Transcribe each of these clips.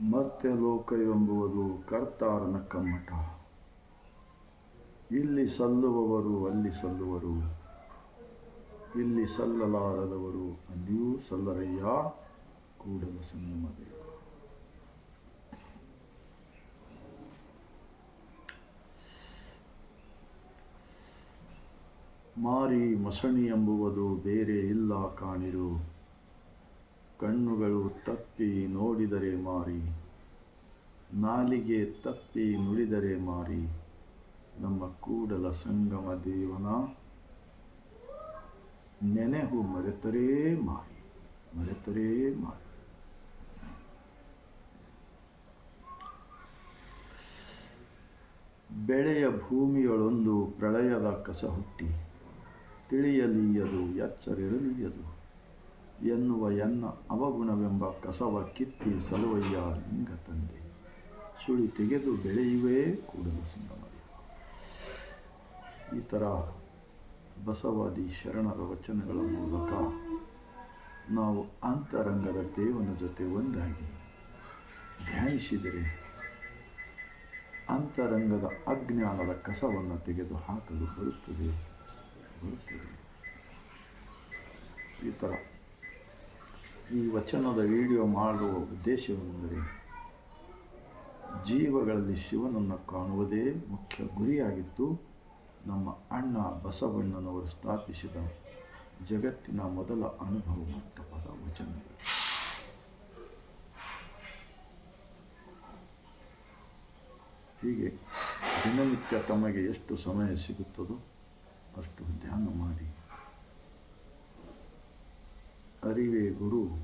ಮತ್ತೆ ಲೋಕ ಎಂಬುವುದು ಕರ್ತಾರನ ಕಮ್ಮಟ. ಇಲ್ಲಿ ಸಲ್ಲುವವರು, ಅಲ್ಲಿ ಸಲ್ಲುವರು. ಇಲ್ಲಿ ಸಲ್ಲಲಾರದವರು, ಅಲ್ಲಿಯೂ ಸಲ್ಲರಯ್ಯ, ಕೂಡಲ ಸಂಗಮದೇ ಮಾರಿ ಮಸಣಿ ಎಂಬುವುದು ಬೇರೆ ಇಲ್ಲ ಕಾಣಿರು. ಕಣ್ಣುಗಳು ತಪ್ಪಿ ನೋಡಿದರೆ ಮಾರಿ, ನಾಲಿಗೆ ತಪ್ಪಿ ನುಡಿದರೆ ಮಾರಿ, ನಮ್ಮ ಕೂಡಲ ಸಂಗಮ ದೇವನ ನೆನೆಹು ಮರೆತರೇ ಮಾರಿ ಮರೆತರೇ ಮಾರಿ. ಬೆಳೆಯ ಭೂಮಿಯೊಳೊಂದು ಪ್ರಳಯದ ಕಸ ಹುಟ್ಟಿ, ತಿಳಿಯಲಿಯದು, ಎಚ್ಚರಿರಲೀಯದು. ಎನ್ನುವ ಎನ್ನ ಅವಗುಣವೆಂಬ ಕಸವ ಕಿತ್ತಿ ಸಲುವಯ್ಯ ಲಿಂಗ ತಂದೆ. ಸುಳಿ ತೆಗೆದು ಬೆಳೆಯುವೇ ಕೂಡಲು ಸಂಗಮ ಈ ಥರ ಬಸವಾದಿ ಶರಣರ ವಚನಗಳ ಮೂಲಕ ನಾವು ಅಂತರಂಗದ ದೇವನ ಜೊತೆ ಒಂದಾಗಿ ಧ್ಯಾನಿಸಿದರೆ ಅಂತರಂಗದ ಅಜ್ಞಾನದ ಕಸವನ್ನು ತೆಗೆದು ಹಾಕಲು ಬರುತ್ತದೆ ಬರುತ್ತದೆ. ಈ ಥರ ಈ ವಚನದ ವಿಡಿಯೋ ಮಾಡುವ ಉದ್ದೇಶವೆಂದರೆ ಜೀವಗಳಲ್ಲಿ ಶಿವನನ್ನು ಕಾಣುವುದೇ ಮುಖ್ಯ ಗುರಿಯಾಗಿತ್ತು ನಮ್ಮ ಅಣ್ಣ ಬಸವಣ್ಣನವರು ಸ್ಥಾಪಿಸಿದ ಜಗತ್ತಿನ ಮೊದಲ ಅನುಭವ ಮಂಟಪದ ವಚನಗಳು ಹೀಗೆ ದಿನನಿತ್ಯ ತಮಗೆ ಎಷ್ಟು ಸಮಯ ಸಿಗುತ್ತದೋ ಅಷ್ಟು ಧ್ಯಾನ ಮಾಡಿ. ಅರಿವೇ ಗುರು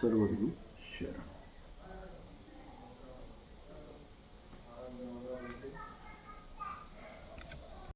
塞罗的雪。